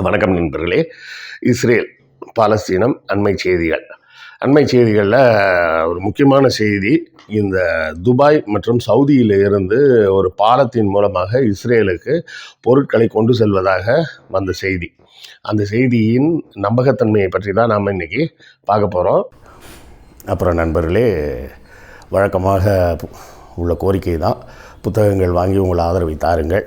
வணக்கம் நண்பர்களே. இஸ்ரேல் பாலஸ்தீனம் அண்மை செய்திகள். அண்மை செய்திகளில் ஒரு முக்கியமான செய்தி இந்த துபாய் மற்றும் சவுதியில் இருந்து ஒரு பாலத்தின் மூலமாக இஸ்ரேலுக்கு பொருட்களை கொண்டு செல்வதாக வந்த செய்தி. அந்த செய்தியின் நம்பகத்தன்மையை பற்றி தான் நாம் இன்றைக்கி பார்க்க போகிறோம் அப்புறம் நண்பர்களே வழக்கமாக உள்ள கோரிக்கை தான் புத்தகங்கள் வாங்கி உங்களை ஆதரவை தாருங்கள்.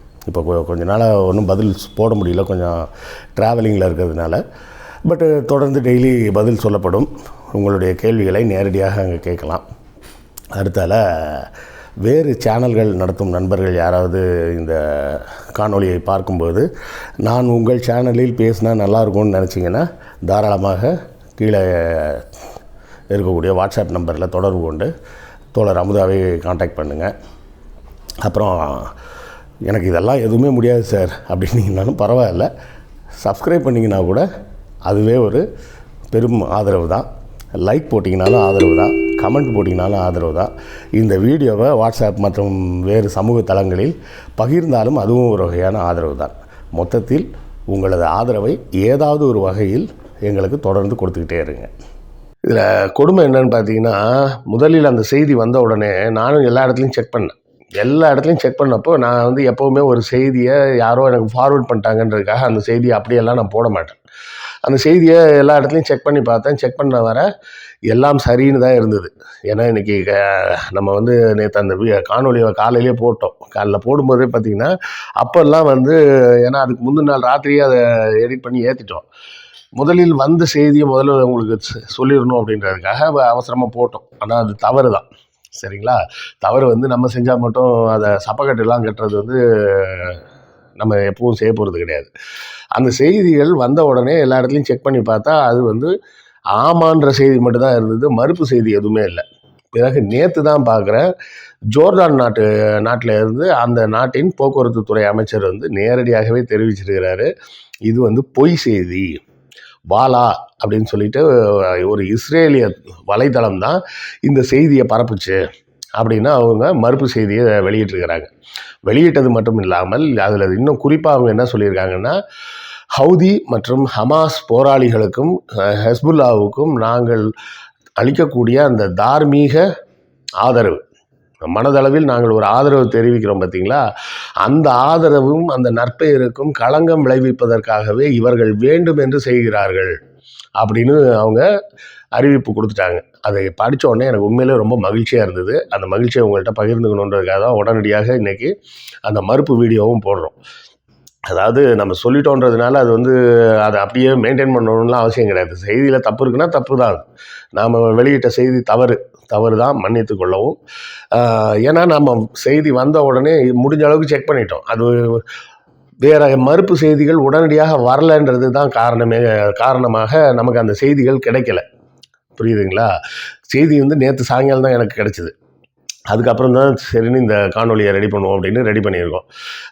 இப்போ கொஞ்ச நாளாக ஒன்றும் பதில் போட முடியல கொஞ்சம் ட்ராவலிங்கில் இருக்கிறதுனால. பட்டு தொடர்ந்து டெய்லி பதில் சொல்லப்படும். உங்களுடைய கேள்விகளை நேரடியாக அங்கே கேட்கலாம். அடுத்தால வேறு சேனல்கள் நடத்தும் நண்பர்கள் யாராவது இந்த காணொலியை பார்க்கும்போது நான் உங்கள் சேனலில் பேசினா நல்லா இருக்கும்னு நினச்சிங்கன்னா தாராளமாக கீழே இருக்கக்கூடிய வாட்ஸ்அப் நம்பரில் தொடர்பு கொண்டு தோழர் அமுதாவை காண்டாக்ட் பண்ணுங்கள் அப்புறம் எனக்கு இதெல்லாம் எதுவுமே முடியாது சார் அப்படின்னீங்கனாலும் பரவாயில்ல. சப்ஸ்கிரைப் பண்ணிங்கன்னா கூட அதுவே ஒரு பெரும் ஆதரவு தான். லைக் போட்டிங்கனாலும் ஆதரவு தான். கமெண்ட் போட்டிங்கனாலும் ஆதரவு தான். இந்த வீடியோவை வாட்ஸ்அப் மற்றும் வேறு சமூக தளங்களில் பகிர்ந்தாலும் அதுவும் ஒரு வகையான ஆதரவு தான். மொத்தத்தில் உங்களது ஆதரவை ஏதாவது ஒரு வகையில் எங்களுக்கு தொடர்ந்து கொடுத்துக்கிட்டே இருங்க. இதில் கொடுமை என்னன்னு பார்த்தீங்கன்னா முதலில் அந்த செய்தி வந்த உடனே நானும் எல்லா இடத்துலையும் செக் பண்ணேன். எல்லா இடத்துலையும் செக் பண்ணப்போ நான் வந்து எப்போவுமே ஒரு செய்தியை யாரோ எனக்கு ஃபார்வர்ட் பண்ணிட்டாங்கன்றதுக்காக அந்த செய்தியை அப்படியெல்லாம் நான் போட மாட்டேன். அந்த செய்தியை எல்லா இடத்துலையும் செக் பண்ணி பார்த்தேன். செக் பண்ண வர எல்லாம் சரின்னு தான் இருந்தது. ஏன்னா இன்றைக்கி நம்ம வந்து நேற்று அந்த காணொலியை காலையிலே போட்டோம். காலைல போடும்போதே பார்த்தீங்கன்னா அப்போல்லாம் வந்து ஏன்னா அதுக்கு முந்தின நாள் ராத்திரியே அதை எடிட் பண்ணி ஏற்றிட்டோம் முதலில் வந்த செய்தியை முதல்ல உங்களுக்கு சொல்லிடணும் அப்படின்றதுக்காக அவசரமாக போட்டோம். ஆனால் அது தவறு தான் சரிங்களா? தவறு வந்து நம்ம செஞ்சால் மட்டும் அதை சப்பக்கட்டுலாம் கட்டுறது வந்து நம்ம எப்பவும் செய்ய போகிறது கிடையாது. அந்த செய்திகள் வந்த உடனே எல்லா இடத்துலையும் செக் பண்ணி பார்த்தா அது வந்து ஆமான்ற செய்தி மட்டும்தான் இருந்தது. மறுப்பு செய்தி எதுவுமே இல்லை. பிறகு நேற்று தான் பார்க்குறேன் ஜோர்டான் நாட்டு நாட்டில் இருந்து அந்த நாட்டின் போக்குவரத்து துறை அமைச்சர் வந்து நேரடியாகவே தெரிவிச்சிருக்கிறாரு. இது வந்து பொய் செய்தி. வாலா அப்படின்னு சொல்லிட்டு ஒரு இஸ்ரேலிய வலைத்தளம் தான் இந்த செய்தியை பரப்புச்சு அப்படின்னு அவங்க மறுப்பு செய்தியை வெளியிட்டிருக்கிறாங்க. வெளியிட்டது மட்டும் இல்லாமல் அதில் இன்னும் குறிப்பாக அவங்க என்ன சொல்லியிருக்காங்கன்னா ஹவுதி மற்றும் ஹமாஸ் போராளிகளுக்கும் ஹெஸ்புல்லாவுக்கும் நாங்கள் அளிக்கக்கூடிய அந்த தார்மீக ஆதரவு மனதளவில் நாங்கள் ஒரு ஆதரவு தெரிவிக்கிறோம் பார்த்தீங்களா அந்த ஆதரவும் அந்த நற்பெயருக்கும் களங்கம் விளைவிப்பதற்காகவே இவர்கள் வேண்டும் என்று செய்கிறார்கள் அப்படின்னு அவங்க அறிவிப்பு கொடுத்துட்டாங்க. அதை படித்த உடனே எனக்கு உண்மையிலே ரொம்ப மகிழ்ச்சியாக இருந்தது. அந்த மகிழ்ச்சியை உங்கள்கிட்ட பகிர்ந்துக்கணுன்றதுக்காக தான் உடனடியாக இன்றைக்கி அந்த மறுப்பு வீடியோவும் போடுறோம். அதாவது நம்ம சொல்லிட்டோன்றதுனால அது வந்து அதை அப்படியே மெயின்டைன் பண்ணணும்லாம் அவசியம் கிடையாது. செய்தியில் தப்பு இருக்குன்னா தப்பு தான். நாம் வெளியிட்ட செய்தி தவறு. தவறு தான் மன்னித்து கொள்ளவும் ஏன்னா நம்ம செய்தி வந்த உடனே முடிஞ்ச அளவுக்கு செக் பண்ணிட்டோம். அது வேற மறுப்பு செய்திகள் உடனடியாக வரலன்றது தான் காரணமே காரணமாக நமக்கு அந்த செய்திகள் கிடைக்கல. புரியுதுங்களா? செய்தி வந்து நேற்று சாயங்காலம் தான் எனக்கு கிடைச்சிது. அதுக்கப்புறம் தான் சரின்னு இந்த காணொலியை ரெடி பண்ணுவோம் அப்படின்னு ரெடி பண்ணியிருக்கோம்.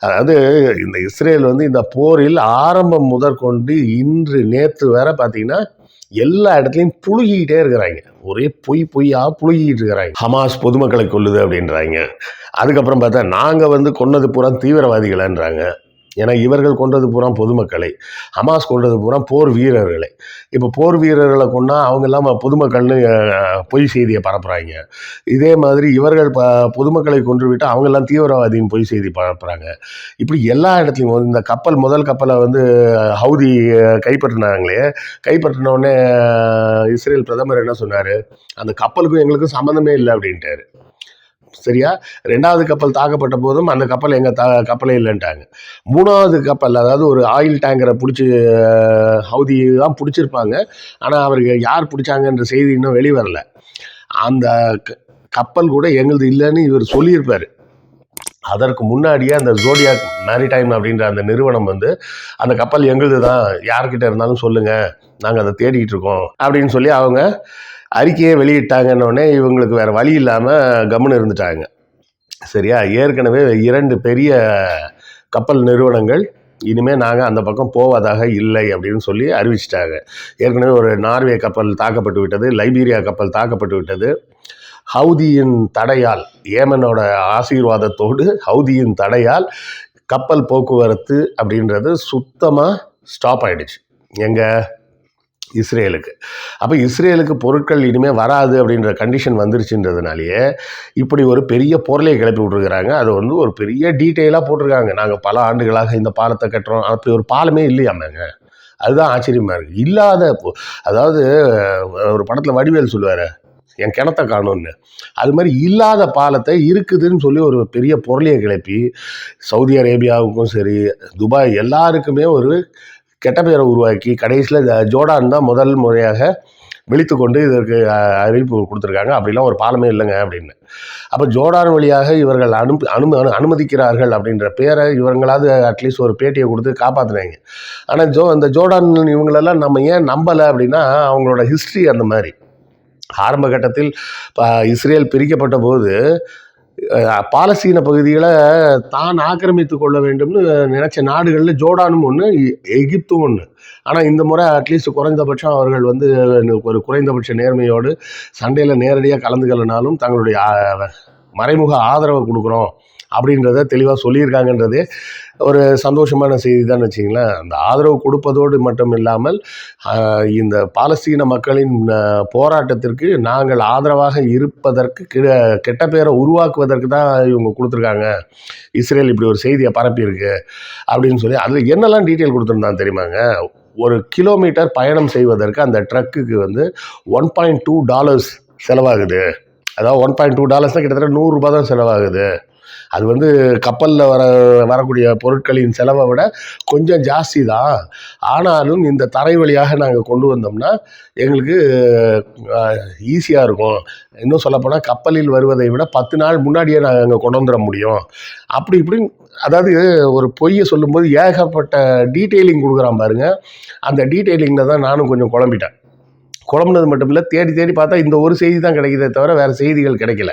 அதாவது இந்த இஸ்ரேல் வந்து இந்த போரில் ஆரம்பம் முதற்கொண்டு இன்று நேற்று வரை பார்த்தீங்கன்னா எல்லா இடத்துலையும் புழுகிக்கிட்டே இருக்கிறாங்க. ஒரே பொய் பொய்யா புழுகிட்டு இருக்கிறாங்க. ஹமாஸ் பொதுமக்களை கொல்லுது அப்படின்றாங்க. அதுக்கப்புறம் பார்த்தா நாங்கள் வந்து கொன்னது பூரா தீவிரவாதிகளான்றாங்க. ஏன்னா இவர்கள் கொன்றது பூரா பொதுமக்களை. ஹமாஸ் கொன்றது பூரா போர் வீரர்களை. இப்போ போர் வீரர்களை கொண்டா அவங்க எல்லாம் பொதுமக்கள்னு பொய் செய்தியை பரப்புகிறாங்க இதே மாதிரி இவர்கள் ப பொதுமக்களை கொன்றுவிட்டு அவங்கெல்லாம் தீவிரவாதின்னு பொய் செய்தி பரப்புகிறாங்க இப்படி எல்லா இடத்துலையும் இந்த கப்பல் முதல் கப்பலை வந்து ஹவுதி கைப்பற்றினாங்களே. கைப்பற்றினோடனே இஸ்ரேல் பிரதமர் என்ன சொன்னார்? அந்த கப்பலுக்கும் எங்களுக்கும் சம்மந்தமே இல்லை அப்படின்ட்டாரு. சரியா? ரெண்டாவது கப்பல் தாக்கப்பட்ட போதும் அந்த கப்பல் எங்கள் த கப்பலே இல்லைன்ட்டாங்க. மூணாவது கப்பல் அதாவது ஒரு ஆயில் டேங்கரை பிடிச்சி ஹவுதி தான் பிடிச்சிருப்பாங்க. ஆனால் அவருக்கு யார் பிடிச்சாங்கன்ற செய்தி இன்னும் வெளிவரல. அந்த க- கப்பல் கூட எங்களுது இல்லைன்னு இவர் சொல்லியிருப்பார். அதற்கு முன்னாடியே அந்த ஜோடியாக் மேரிடைம் அப்படின்ற அந்த நிறுவனம் வந்து அந்த கப்பல் எங்களுது தான் யார்கிட்ட இருந்தாலும் சொல்லுங்கள் நாங்கள் அதை தேடிக்கிட்டு இருக்கோம். அப்படின்னு சொல்லி அவங்க அறிக்கையை வெளியிட்டாங்கன்னொடனே இவங்களுக்கு வேறு வழி இல்லாமல் கம்முன்னு இருந்துட்டாங்க. சரியா? ஏற்கனவே இரண்டு பெரிய கப்பல் நிறுவனங்கள் இனிமேல் நாங்கள் அந்த பக்கம் போவதாக இல்லை அப்படின்னு சொல்லி அறிவிச்சிட்டாங்க. ஏற்கனவே ஒரு நார்வே கப்பல் தாக்கப்பட்டு விட்டது லைபீரியா கப்பல் தாக்கப்பட்டு விட்டது. ஹவுதியின் தடையால் ஏமனோட ஆசீர்வாதத்தோடு ஹவுதியின் தடையால் கப்பல் போக்குவரத்து அப்படின்றது சுத்தமாக ஸ்டாப் ஆகிடுச்சு எங்கள் இஸ்ரேலுக்கு. அப்போ இஸ்ரேலுக்கு பொருட்கள் இனிமேல் வராது அப்படின்ற கண்டிஷன் வந்துருச்சுன்றதுனாலேயே இப்படி ஒரு பெரிய பொருளை கிளப்பி விட்ருக்குறாங்க அது வந்து ஒரு பெரிய டீட்டெயிலாக போட்டிருக்காங்க. நாங்கள் பல ஆண்டுகளாக இந்த பாலத்தை கட்டுறோம். அப்படி ஒரு பாலமே இல்லையாமாங்க. அதுதான் ஆச்சரியமாக இருக்குது இல்லாத அதாவது ஒரு படத்தில் வடிவேல் சொல்லுவார் என் கிணத்தை காணும்னு அது மாதிரி இல்லாத பாலத்தை இருக்குதுன்னு சொல்லி ஒரு பெரிய பொருளையை கிளப்பி சவுதி அரேபியாவுக்கும் சரி துபாய் எல்லாருக்குமே ஒரு கெட்ட பெயரை உருவாக்கி கடைசியில் ஜோர்டான் தான் முதல் முறையாக விழித்து கொண்டு இதற்கு அறிவிப்பு கொடுத்துருக்காங்க. அப்படிலாம் ஒரு பாலமே இல்லைங்க அப்படின்னு. அப்போ ஜோர்டான் வழியாக இவர்கள் அனுப்பி அனும அனு- அனுமதிக்கிறார்கள் அப்படின்ற பேரை இவங்களாவது அட்லீஸ்ட் ஒரு பேட்டியை கொடுத்து காப்பாற்றினாங்க ஆனால் ஜோ அந்த ஜோர்டான் இவங்களெல்லாம் நம்ம ஏன் நம்பலை அப்படின்னா அவங்களோட ஹிஸ்ட்ரி அந்த மாதிரி. ஆரம்ப கட்டத்தில் இஸ்ரேல் பிரிக்கப்பட்ட போது பாலஸ்தீன பகுதிகளை தான் ஆக்கிரமித்து கொள்ள வேண்டும்னு நினைச்ச நாடுகளில் ஜோர்டானும் ஒன்று எகிப்தும் ஒன்று ஆனால் இந்த முறை அட்லீஸ்ட் குறைந்தபட்சம் அவர்கள் வந்து ஒரு குறைந்தபட்ச நேர்மையோடு சண்டையில் நேரடியாக கலந்துக்கலனாலும் தங்களுடைய மறைமுக ஆதரவை கொடுக்குறோம். அப்படின்றத தெளிவாக சொல்லியிருக்காங்கன்றதே ஒரு சந்தோஷமான செய்தி தான் வச்சிங்களேன் அந்த ஆதரவு கொடுப்பதோடு மட்டும் இல்லாமல் இந்த பாலஸ்தீன மக்களின் போராட்டத்திற்கு நாங்கள் ஆதரவாக இருப்பதற்கு கெட்ட பேரை உருவாக்குவதற்கு தான் இவங்க கொடுத்துருக்காங்க. இஸ்ரேல் இப்படி ஒரு செய்தியை பரப்பியிருக்கு அப்படின்னு சொல்லி அதில் என்னெல்லாம் டீட்டெயில் கொடுத்துருந்தான் தெரியுமாங்க? ஒரு கிலோமீட்டர் பயணம் செய்வதற்கு அந்த ட்ரக்குக்கு வந்து ஒன் பாயிண்ட் டூ டாலர்ஸ் செலவாகுது. அதாவது ஒன் பாயிண்ட் டூ டாலர்ஸ்னால் கிட்டத்தட்ட நூறுரூபா தான் செலவாகுது. அது வந்து கப்பலில் வர வரக்கூடிய பொருட்களின் செலவை விட கொஞ்சம் ஜாஸ்தி தான் ஆனாலும் இந்த தரை வழியாக நாங்கள் கொண்டு வந்தோம்னா எங்களுக்கு ஈஸியாக இருக்கும். இன்னும் சொல்லப்போனால் கப்பலில் வருவதை விட பத்து நாள் முன்னாடியே நாங்கள் அங்கே கொண்டு வந்துட முடியும். அப்படி இப்படி அதாவது ஒரு பொய்யை சொல்லும்போது ஏகப்பட்ட டீட்டெயிலிங் கொடுக்குறான் பாருங்க. அந்த டீட்டெயிலிங்கில் தான் நானும் கொஞ்சம் குழம்பிட்டேன். குழம்புனது மட்டும் இல்லை தேடி தேடி பார்த்தா இந்த ஒரு செய்தி தான் கிடைக்குதே தவிர வேறு செய்திகள் கிடைக்கல.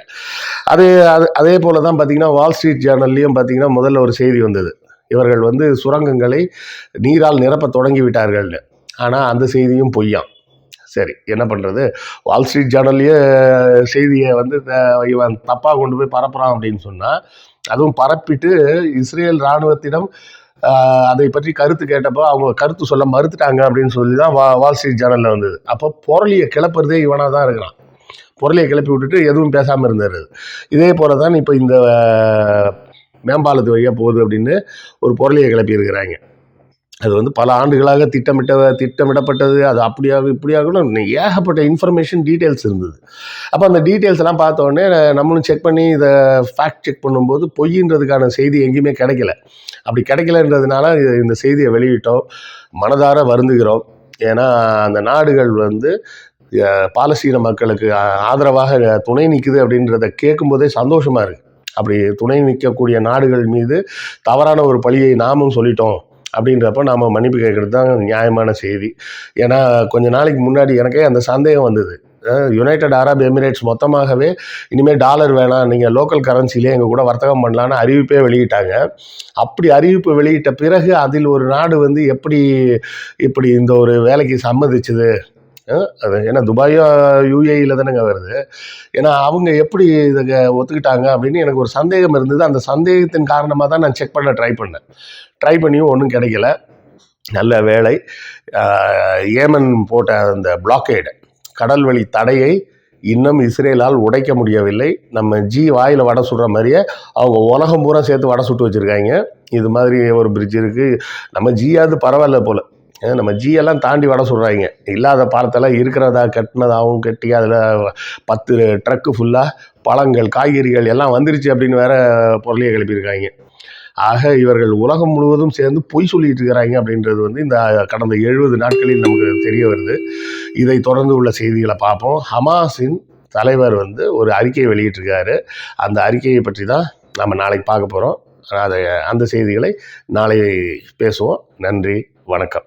அது அது அதே போல் தான் பார்த்தீங்கன்னா வால் ஸ்ட்ரீட் ஜேர்னல்லையும் பார்த்தீங்கன்னா முதல்ல ஒரு செய்தி வந்தது. இவர்கள் வந்து சுரங்கங்களை நீரால் நிரப்ப தொடங்கி விட்டார்கள்னு ஆனால் அந்த செய்தியும் பொய்யாம். சரி என்ன பண்ணுறது வால் ஸ்ட்ரீட் ஜேர்னல்லையே செய்தியை வந்து த- இவன் தப்பாக கொண்டு போய் பரப்புகிறான் அப்படின்னு சொன்னால் அதுவும் பரப்பிட்டு இஸ்ரேல் இராணுவத்திடம் அதை பற்றி கருத்து கேட்டப்போ அவங்க கருத்து சொல்ல மறுத்துட்டாங்க அப்படின்னு சொல்லி தான் வா வால் ஸ்ட்ரீட் ஜேர்னலில் வந்தது. அப்போ பொருளியை கிளப்புறதே இவனாக தான் இருக்கிறான். பொருளையை கிளப்பி விட்டுட்டு எதுவும் பேசாமல் இருந்தார். இதே போல தான் இப்போ இந்த மேம்பாலத்து வழியாக போகுது அப்படின்னு ஒரு பொருளையை கிளப்பி இருக்கிறாங்க அது வந்து பல ஆண்டுகளாக திட்டமிட்ட திட்டமிடப்பட்டது. அது அப்படியாக இப்படியாகணும். ஏகப்பட்ட இன்ஃபர்மேஷன் டீட்டெயில்ஸ் இருந்தது. அப்போ அந்த டீட்டெயில்ஸ் எல்லாம் பார்த்த நம்மளும் செக் பண்ணி இதை ஃபேக்ட் செக் பண்ணும்போது பொய்ன்றதுக்கான செய்தி எங்கேயுமே கிடைக்கல. அப்படி கிடைக்கலன்றதுனால இந்த செய்தியை வெளியிட்டோம். மனதார வருந்துகிறோம். ஏன்னா அந்த நாடுகள் வந்து பாலஸ்தீன மக்களுக்கு ஆதரவாக துணை நிற்குது அப்படின்றத கேட்கும்போதே சந்தோஷமாக இருக்குது அப்படி துணை நிற்கக்கூடிய நாடுகள் மீது தவறான ஒரு பழியை நாமும் சொல்லிட்டோம். அப்படின்றப்ப நாம் மன்னிப்பு கேட்குறது தான் நியாயமான செய்தி. ஏன்னா கொஞ்ச நாளைக்கு முன்னாடி எனக்கே அந்த சந்தேகம் வந்தது. யுனைடெட் அரப் எமிரேட்ஸ் மொத்தமாகவே இனிமேல் டாலர் வேணாம் நீங்கள் லோக்கல் கரன்சிலே எங்கள் கூட வர்த்தகம் பண்ணலான்னு அறிவிப்பே வெளியிட்டாங்க. அப்படி அறிவிப்பு வெளியிட்ட பிறகு அதில் ஒரு நாடு வந்து எப்படி இப்படி இந்த ஒரு வேலைக்கு சம்மதிச்சுது? அது ஏன்னா துபாயோ யூஏஇயில் தானேங்க வருது. ஏன்னா அவங்க எப்படி இதை ஒத்துக்கிட்டாங்க அப்படின்னு எனக்கு ஒரு சந்தேகம் இருந்தது. அந்த சந்தேகத்தின் காரணமாக தான் நான் செக் பண்ண ட்ரை பண்ணேன். ட்ரை பண்ணியும் ஒன்றும் கிடைக்கல. நல்ல வேலை. ஏமன் போட்ட அந்த பிளாக்கேடு கடல்வழி தடையை இன்னும் இஸ்ரேலால் உடைக்க முடியவில்லை. நம்ம ஜி வாயில் வடை சுடுற மாதிரியே அவங்க உலகம் பூரா சேர்த்து வடை சுட்டு வச்சுருக்காங்க. இது மாதிரி ஒரு பிரிட்ஜ் இருக்குது நம்ம ஜியாவது பரவாயில்ல போல். நம்ம ஜியெல்லாம் தாண்டி வட சொல்கிறாங்க இல்லாத பாலத்தெல்லாம் இருக்கிறதா கட்டினதாகவும் கட்டி அதில் பத்து ட்ரக்கு ஃபுல்லாக பழங்கள் காய்கறிகள் எல்லாம் வந்துருச்சு அப்படின்னு வேற பொருளையை கிளப்பியிருக்காங்க. ஆக இவர்கள் உலகம் முழுவதும் சேர்ந்து பொய் சொல்லிட்டு இருக்கிறாங்க அப்படின்றது வந்து இந்த கடந்த எழுபது நாட்களில் நமக்கு தெரிய வருது. இதை தொடர்ந்து உள்ள செய்திகளை பார்ப்போம். ஹமாஸின் தலைவர் வந்து ஒரு அறிக்கையை வெளியிட்டிருக்காரு. அந்த அறிக்கையை பற்றி தான் நம்ம நாளைக்கு பார்க்க போகிறோம் அதை அந்த செய்திகளை நாளை பேசுவோம். நன்றி வணக்கம்.